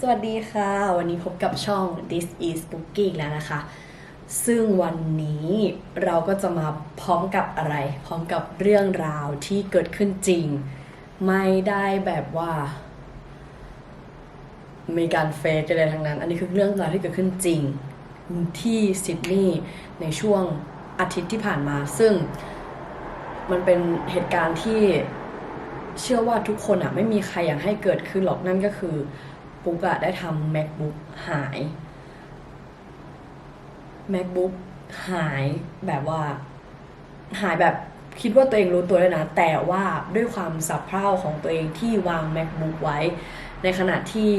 สวัสดีค่ะ วันนี้พบกับช่อง This is Booking แล้วนะคะ ซึ่งวันนี้เราก็จะมาพร้อมกับอะไร พร้อมกับเรื่องราวที่เกิดขึ้นจริง ไม่ได้แบบว่า มีการเฟกอะไรทั้งนั้น อันนี้คือเรื่องราวที่เกิดขึ้นจริง ที่ซิดนีย์ในช่วงอาทิตย์ที่ผ่านมา ซึ่งมันเป็นเหตุการณ์ที่เชื่อว่าทุกคนอะไม่มีใครอยากให้เกิดขึ้นหรอกนั่นก็คือ ปุ๊กอะได้ทำ macbook หาย macbook หายแบบว่า หายแบบคิดว่าตัวเองรู้ตัวเลยนะ แต่ว่าด้วยความสับเพร่าของตัวเองที่วาง macbook ไว้ ในขณะที่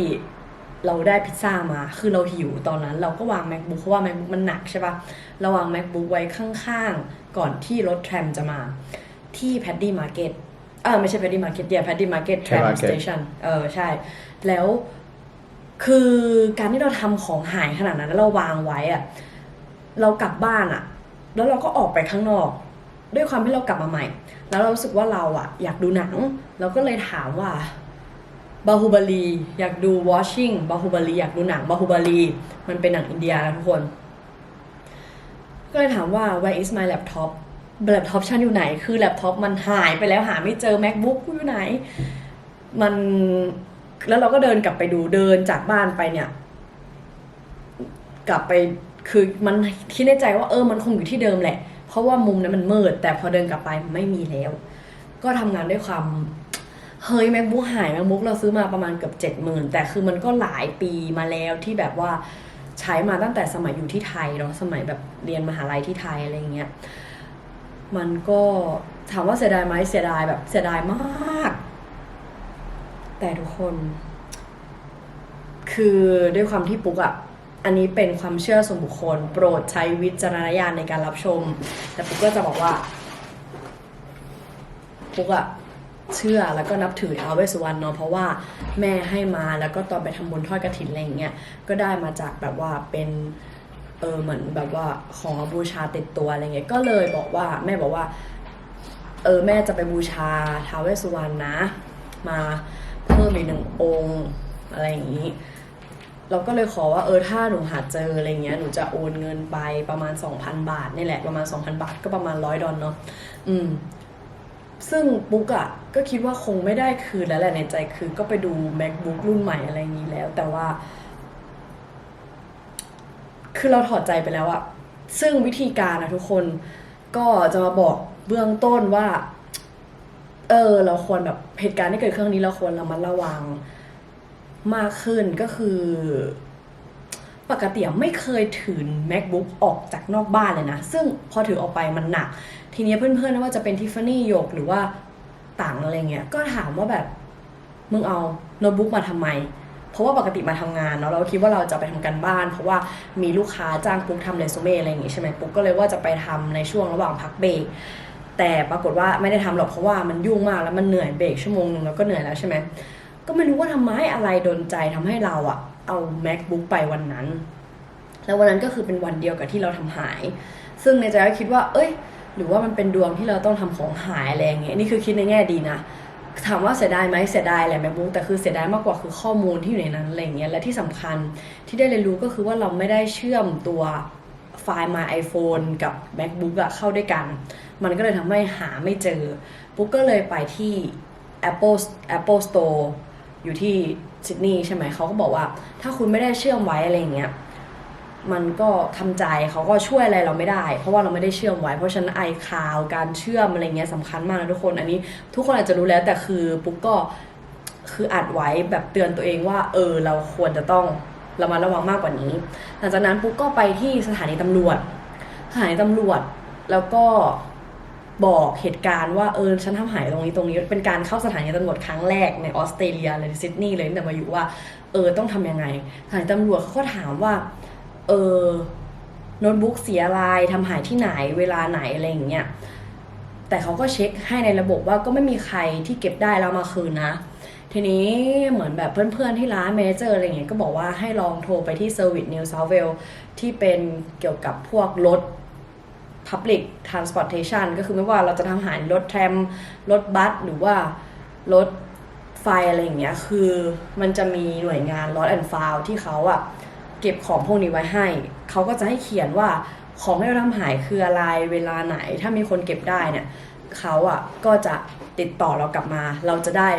เราได้พิซซ่ามา คือเราหิวตอนนั้น เราก็วาง macbook เพราะว่า macbook มันหนักใช่ปะเราวาง macbook ไว้ข้างๆ ก่อนที่รถแทรมจะมา ที่แพดดี้มาร์เก็ตเออไม่ใช่แพดดี้มาร์เก็ตเดียแพดดี้มาร์เก็ตแทรม Market สเตชันเออใช่ แล้ว คือการที่เราทำของหายขนาดนั้นแล้วเราวางไว้อะเรากลับบ้านอะแล้วเราก็ออกไปข้างนอก ด้วยความที่เรากลับมาใหม่ แล้วเรารู้สึกว่าเราอะอยากดูหนัง เราก็เลยถามว่าบาฮูบาลีอยากดู watching บาฮูบาลีอยากดูหนังบาฮูบาลีมันเป็นหนังอินเดียนะทุกคน ก็เลยถามว่า where is my laptop แล็ปท็อปฉันอยู่ไหน คือแล็ปท็อปมันหายไปแล้วหาไม่เจอ macbook อยู่ไหน มัน แล้วเราก็เดินกลับไปดูเดินจากบ้านไปเนี่ย กลับไปคือมันคิดในใจว่าเออมันคงอยู่ที่เดิมแหละ เพราะว่ามุมนั้นมันมืด แต่พอเดินกลับไปไม่มีแล้ว ก็ทำงานด้วยความเฮ้ย macbook หาย macbook เราซื้อมาประมาณเกือบเจ็ดหมื่นแต่คือมันก็หลายปีมาแล้วที่แบบว่าใช้มาตั้งแต่สมัยอยู่ที่ไทยเนาะสมัยแบบเรียนมหาลัยที่ไทยอะไรเงี้ยมันก็ถามว่าเสียดายไหมเสียดายแบบเสียดายมาก แต่ทุกคน คือด้วยความที่ปุ๊กอะอันนี้เป็นความเชื่อส่วนบุคคล โปรดใช้วิจารณญาณในการรับชม แต่ปุ๊กก็จะบอกว่า ปุ๊กอะเชื่อแล้วก็นับถืออาเวสสุวรรณเนาะเพราะว่าแม่ให้มาแล้วก็ตอนไปทำบุญทอดกระถินอะไรอย่างเงี้ยก็ได้มาจากแบบว่าเป็นเออเหมือนแบบว่าของบูชาติดตัวอะไรเงี้ยก็เลยบอกว่าแม่บอกว่า เออแม่จะไปบูชาท้าวเวสสุวรรณนะ มา เพิ่มอีกหนึ่งองค์ อะไรอย่างนี้ เราก็เลยขอว่าเออถ้าหนูหาเจออะไรเงี้ยหนูจะโอนเงินไปประมาณ 2,000 บาทนี่แหละประมาณ 2,000 บาทก็ประมาณร้อยดอลเนาะอืมซึ่งปุ๊กอะก็คิดว่าคงไม่ได้คืนแล้วแหละในใจคือก็ไปดู macbook รุ่นใหม่อะไรอย่างนี้แล้ว แต่ว่า คือเราถอดใจไปแล้วอะซึ่งวิธีการนะทุกคนก็จะมาบอกเบื้องต้นว่า เออ เราควรแบบเหตุการณ์ที่เกิดขึ้นครั้งนี้เราควรระมัดระวังมากขึ้นก็คือ ปกติไม่เคยถือ macbook ออกจากนอกบ้านเลยนะ ซึ่งพอถือออกไปมันหนัก ทีนี้เพื่อนๆไม่ว่าจะเป็นทิฟฟานี่หยกหรือว่าต่างอะไรเงี้ย ก็ถามว่าแบบ มึงเอาโน้ตบุ๊กมาทำไม เพราะว่าปกติมาทำงานเนาะเราคิดว่าเราจะไปทำกันบ้าน เพราะว่ามีลูกค้าจ้างปุ๊กทำเรซูเม่อะไรอย่างงี้ใช่ไหมปุ๊กก็เลยว่าจะไปทำในช่วงระหว่างพักเบรก แต่ปรากฏว่าไม่ได้ทำหรอกเพราะว่ามันยุ่งมากแล้วมันเหนื่อยเบรกชั่วโมงนึงแล้วก็เหนื่อยแล้วใช่ไหมก็ไม่รู้ว่าทำไมอะไรโดนใจทำให้เราอะเอา macbook ไปวันนั้น แล้ววันนั้นก็คือเป็นวันเดียวกับที่เราทำหาย ซึ่งในใจก็คิดว่า เอ้ย หรือว่ามันเป็นดวงที่เราต้องทำของหายอะไรอย่างเงี้ยนี่คือคิดในแง่ดีนะถามว่าเสียดายไหมเสียดายแหละ macbook แต่คือเสียดายมากกว่าคือข้อมูลที่อยู่ในนั้นอะไรเงี้ยและที่สำคัญที่ได้เรียนรู้ก็คือว่าเราไม่ได้เชื่อมตัว ไฟล์ My iPhone กับ macbook อะเข้าด้วยกัน มันก็เลยทำให้หาไม่เจอ ปุ๊กก็เลยไปที่ Apple Apple Store อยู่ที่ซิดนีย์ใช่ไหมเขาก็บอกว่า ถ้าคุณไม่ได้เชื่อมไว้อะไรอย่างเงี้ยมันก็ทำใจเขาก็ช่วยอะไรเราไม่ได้ เพราะว่าเราไม่ได้เชื่อมไว้ เพราะฉะนั้นไอคาวการเชื่อมอะไรเงี้ยสำคัญมากนะทุกคน อันนี้ทุกคนอาจจะรู้แล้วแต่คือปุ๊กก็คืออัดไว้แบบเตือนตัวเองว่า เออเราควรจะต้อง รามาระวังมากกว่านี้ หลังจากนั้นปุ๊กก็ไปที่สถานีตำรวจ สถานีตำรวจแล้วก็บอกเหตุการณ์ว่าเออฉันทำหายตรงนี้ตรงนี้เป็นการเข้าสถานีตำรวจครั้งแรกในออสเตรเลียเลยซิดนีย์เลยแต่มาอยู่ว่าเออต้องทำยังไงสถานีตำรวจเขาก็ถามว่าเออโน้ตบุ๊กเสียอะไรทำหายที่ไหนเวลาไหนอะไรอย่างเงี้ยแต่เขาก็เช็คให้ในระบบว่าก็ไม่มีใครที่เก็บได้แล้วมาคืนนะ ทีนี้เหมือนแบบเพื่อนๆที่ร้านเมเจอร์อะไรเงี้ยก็บอกว่าให้ลองโทรไปที่ Service New South Wales ที่เป็นเกี่ยวกับพวกรถ Public Transportation ก็คือไม่ว่าเราจะทำหายรถแทรมรถบัสหรือว่ารถไฟอะไรอย่างเงี้ยคือมันจะมีหน่วยงาน Lost and Found ที่เขาอะเก็บของพวกนี้ไว้ให้ เขาก็จะให้เขียนว่าของที่เราทำหายคืออะไรเวลาไหน ถ้ามีคนเก็บได้เนี่ยเขาอะก็จะติดต่อเรากลับมา เราจะได้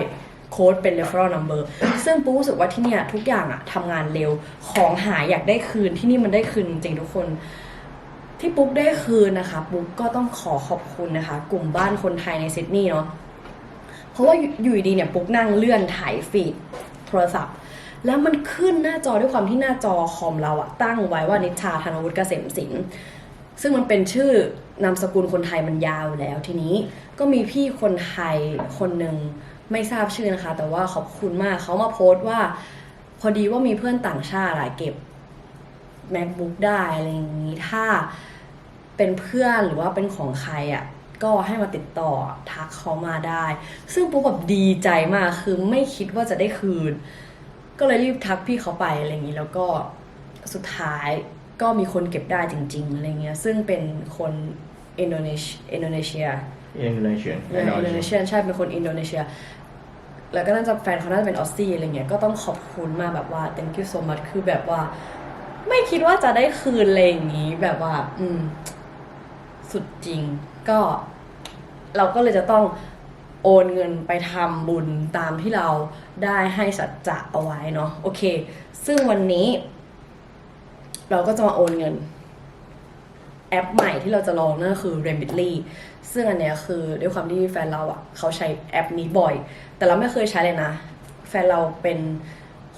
โค้ดเป็น referral number ซึ่งปุ๊กรู้สึกว่าที่เนี่ยทุกอย่างอะทำงานเร็วของหายอยากได้คืนที่นี่มันได้คืนจริงทุกคนที่ปุ๊กได้คืนนะคะ ปุ๊กก็ต้องขอขอบคุณนะคะ กลุ่มบ้านคนไทยในซิดนีย์เนาะเพราะว่าอยู่ดีเนี่ยปุ๊กนั่งเลื่อนถ่ายฟีดโทรศัพท์ แล้วมันขึ้นหน้าจอด้วยความที่หน้าจอคอมเราอะตั้งไว้ว่านิชาธนวุฒิเกษมศิลป์ซึ่งมันเป็นชื่อนามสกุลคนไทยมันยาวแล้วทีนี้ก็มีพี่คนไทยคนหนึ่ง ไม่ทราบชื่อนะคะ แต่ว่าขอบคุณมากเขามาโพสต์ว่า พอดีว่ามีเพื่อนต่างชาติอะเก็บ macbook ได้อะไรอย่างนี้ถ้าเป็นเพื่อนหรือว่าเป็นของใครอะ่ะก็ให้มาติดต่อทักเขามาได้ ซึ่งปุ๊บแบบดีใจมากคือไม่คิดว่าจะได้คืน ก็เลยรีบทักพี่เขาไปอะไรอย่างนี้แล้วก็สุดท้ายก็มีคนเก็บได้จริงๆอะไรเงี้ยซึ่งเป็นคนอินโดนีเซีย อินโดนีเซีย Indonesian อินโดนีเซียใช่เป็นคนอินโดนีเซีย แล้วก็น่าจะแฟนเขาน่าจะเป็นออสซี่อะไรเงี้ยก็ต้องขอบคุณมากแบบว่า thank you so much คือแบบว่า ไม่คิดว่าจะได้คืนอะไรอย่างนี้ แบบว่า อืม สุดจริง ก็ เราก็เลยจะต้องโอนเงินไปทำบุญตามที่เราได้ให้สัจจะเอาไว้เนาะโอเค ซึ่งวันนี้ เราก็จะมาโอนเงินแอปใหม่ที่เราจะลองนั่นก็คือ Remitly ซึ่งอันเนี้ยคือด้วยความที่แฟนเราอะเขาใช้แอปนี้บ่อย แต่เราไม่เคยใช้เลยนะ แฟนเราเป็น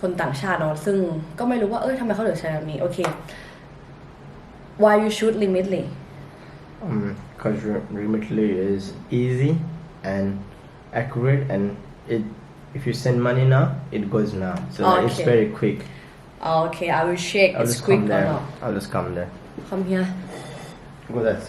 คนต่างชาติเนาะซึ่งก็ไม่รู้ว่าเอ้ยทำไมเขาถึงใช้แบบนี้ โอเค why you should Remitly Um, because Remitly is easy and accurate, and it if you send money now, it goes now. So like, it's Okay. very quick. โอเค I will check I'll it's just quick come or there. not I'll just come there. come here Godets.